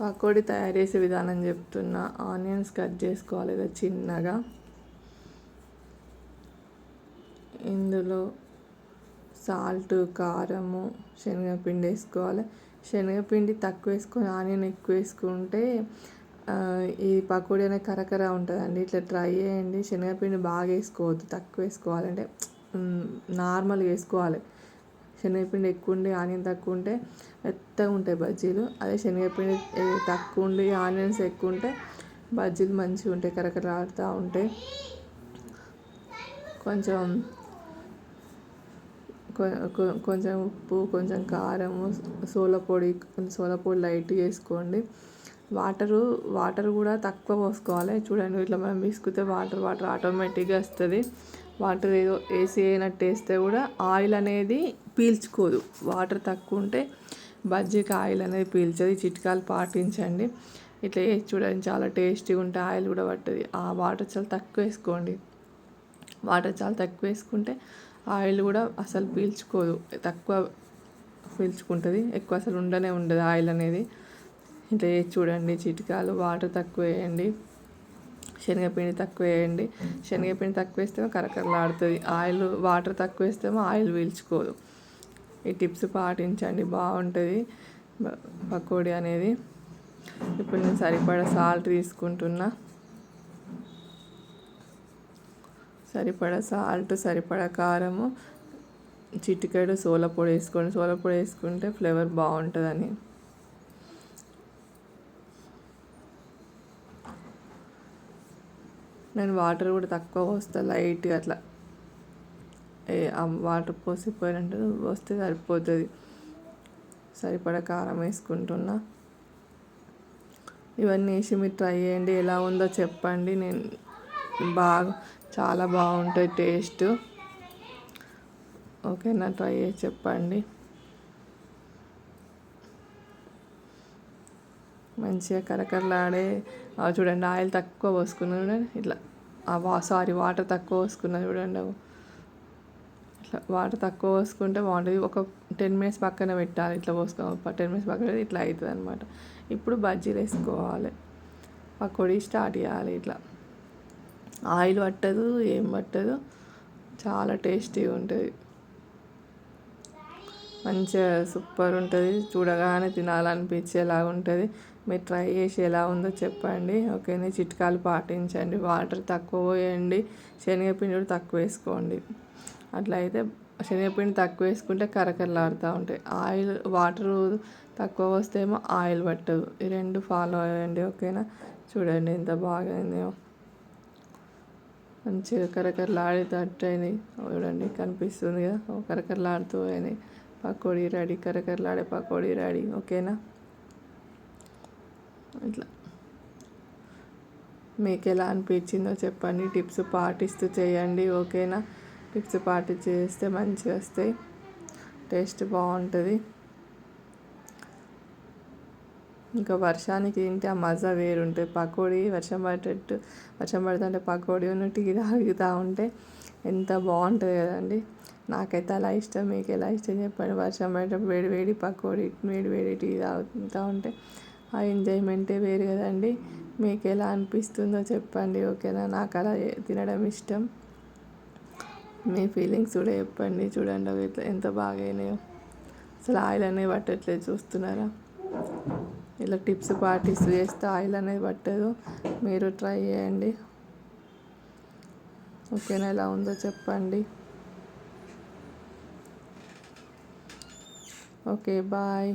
పకోడీ తయారు చేసే విధానం చెప్తున్నా. ఆనియన్స్ కట్ చేసుకోవాలి ఇలా చిన్నగా. ఇందులో సాల్ట్ కారము శనగపిండి వేసుకోవాలి. శనగపిండి తక్కువ వేసుకొని ఆనియన్ ఎక్కువ వేసుకుంటే ఈ పకోడీ అనేది కరకర ఉంటుందండి. ఇట్లా ట్రై చేయండి. శనగపిండి బాగా వేసుకోవద్దు. తక్కువ వేసుకోవాలంటే నార్మల్గా వేసుకోవాలి. శనగపిండి ఎక్కువ ఉండి ఆనియన్ తక్కువ ఉంటే మెత్తగా ఉంటాయి బజ్జీలు. అదే శనగపిండి తక్కువ ఉండి ఆనియన్స్ ఎక్కువ ఉంటే బజ్జీలు మంచిగా ఉంటాయి కరకరలాడుతూ ఉంటాయి. కొంచెం కొంచెం ఉప్పు కొంచెం కారము సోల పొడి సోల పొడి లైట్ వేసుకోండి. వాటరు వాటర్ కూడా తక్కువ పోసుకోవాలి. చూడండి ఇట్లా మనం విసుకుతే వాటర్ వాటర్ ఆటోమేటిక్గా వస్తుంది. వాటర్ ఏదో వేసి అయినట్టు వేస్తే కూడా ఆయిల్ అనేది పీల్చుకోదు. వాటర్ తక్కువ ఉంటే బజ్జీకి ఆయిల్ అనేది పీల్చదు. చిట్కాలు పాటించండి. ఇట్లా వేసి చూడండి. చాలా టేస్టీగా ఉంటే ఆయిల్ కూడా పట్టదు. ఆ వాటర్ చాలా తక్కువ వేసుకోండి. వాటర్ చాలా తక్కువ వేసుకుంటే ఆయిల్ కూడా అసలు పీల్చుకోదు. తక్కువ పీల్చుకుంటుంది. ఎక్కువ అసలు ఉండనే ఉండదు ఆయిల్ అనేది. ఇట్లా వేసి చూడండి. చిట్కాలు వాటర్ తక్కువ వేయండి. శనగపిండి తక్కువ వేయండి. శనగపిండి తక్కువ వేస్తేమో కరకరలాడుతుంది. ఆయిల్ వాటర్ తక్కువ వేస్తేమో ఆయిల్ పీల్చుకోదు. ఈ టిప్స్ పాటించండి. బాగుంటుంది. పకోడీ అనేది. ఇప్పుడు నేను సరిపడా సాల్ట్ తీసుకుంటున్నా. సరిపడా సాల్ట్ సరిపడా కారము చిటికెడు సోల పొడి వేసుకోండి. సోల పొడి వేసుకుంటే ఫ్లేవర్ బాగుంటుందని. నేను వాటర్ కూడా తక్కువ పోస్తాను లైట్గా అట్లా. ఏ వాటర్ పోసిపోయినట్టు వస్తే సరిపోతుంది. సరిపడా కారం వేసుకుంటున్నా. ఇవన్నీ వేసి మీరు ట్రై చేయండి. ఎలా ఉందో చెప్పండి. నేను బాగా చాలా బాగుంటుంది టేస్ట్. ఓకేనా? ట్రై చేసి చెప్పండి. మంచిగా కరకరలాడే చూడండి ఆయిల్ తక్కువ పోసుకున్నా చూడండి ఇట్లా. సారీ వాటర్ తక్కువ పోసుకున్నా చూడండి. ఇట్లా వాటర్ తక్కువ పోసుకుంటే బాగుంటుంది. ఒక టెన్ మినిట్స్ పక్కన పెట్టాలి ఇట్లా పోసుకో టెన్ మినిట్స్ పక్కన ఇట్లా అవుతుంది అనమాట ఇప్పుడు బజ్జీలు వేసుకోవాలి. పకోడీ స్టార్ట్ చేయాలి ఇట్లా. ఆయిల్ పట్టదు ఏం పట్టదు. చాలా టేస్టీగా ఉంటుంది. మంచిగా సూపర్ ఉంటుంది. చూడగానే తినాలనిపించేలాగా ఉంటుంది. మీరు ట్రై చేసి ఎలా ఉందో చెప్పండి. ఓకేనే చిట్కాలు పాటించండి. వాటర్ తక్కువ పోయండి. శనగపిండి కూడా తక్కువ వేసుకోండి. అట్లా అయితే శనగపిండి తక్కువ వేసుకుంటే కరకరలాడుతూ ఉంటాయి. ఆయిల్ వాటర్ తక్కువ వస్తేమో ఆయిల్ పట్టదు. ఈ రెండు ఫాలో అయ్యండి ఓకేనా? చూడండి ఎంత బాగైందో. మంచిగా కరకరలాడేటట్టు అయింది చూడండి కనిపిస్తుంది కదా? కరకరలాడుతూ అయినాయి. పకోడీ రెడీ కరకరలాడే పకోడీ రెడీ ఓకేనా? ఇట్లా. మీకు ఎలా అనిపించిందో చెప్పండి. టిప్స్ పాటిస్తూ చేయండి ఓకేనా? టిప్స్ పాటి చేస్తే మంచిగా వస్తాయి. టేస్ట్ బాగుంటుంది. ఇంకా వర్షానికి తింటే ఆ మజా వేరుంటుంది. పకోడీ వర్షం పడేటట్టు వర్షం పడుతుంటే పకోడీ ఉన్న టీ తాగుతూ ఉంటే ఎంత బాగుంటుంది కదండి. నాకైతే అలా ఇష్టం మీకు ఎలా ఇష్టం చెప్పండి. వర్షం పడేటప్పుడు వేడి వేడి పకోడీ వేడి వేడి టీ తాగుతూ ఉంటే ఆ ఎంజాయ్మెంటే వేరు కదండి. మీకు ఎలా అనిపిస్తుందో చెప్పండి ఓకేనా? నాకు అలా తినడం ఇష్టం. మీ ఫీలింగ్స్ కూడా చెప్పండి. చూడండి అవి ఎంత బాగా అయినాయో అసలు ఆయిల్ అనేది పట్టట్లేదు చూస్తున్నారా? ఇలా టిప్స్ పాటిస్ చేస్తే ఆయిల్ అనేది పట్టదు. మీరు ట్రై చేయండి. ఓకేనా ఎలా ఉందో చెప్పండి. Okay bye.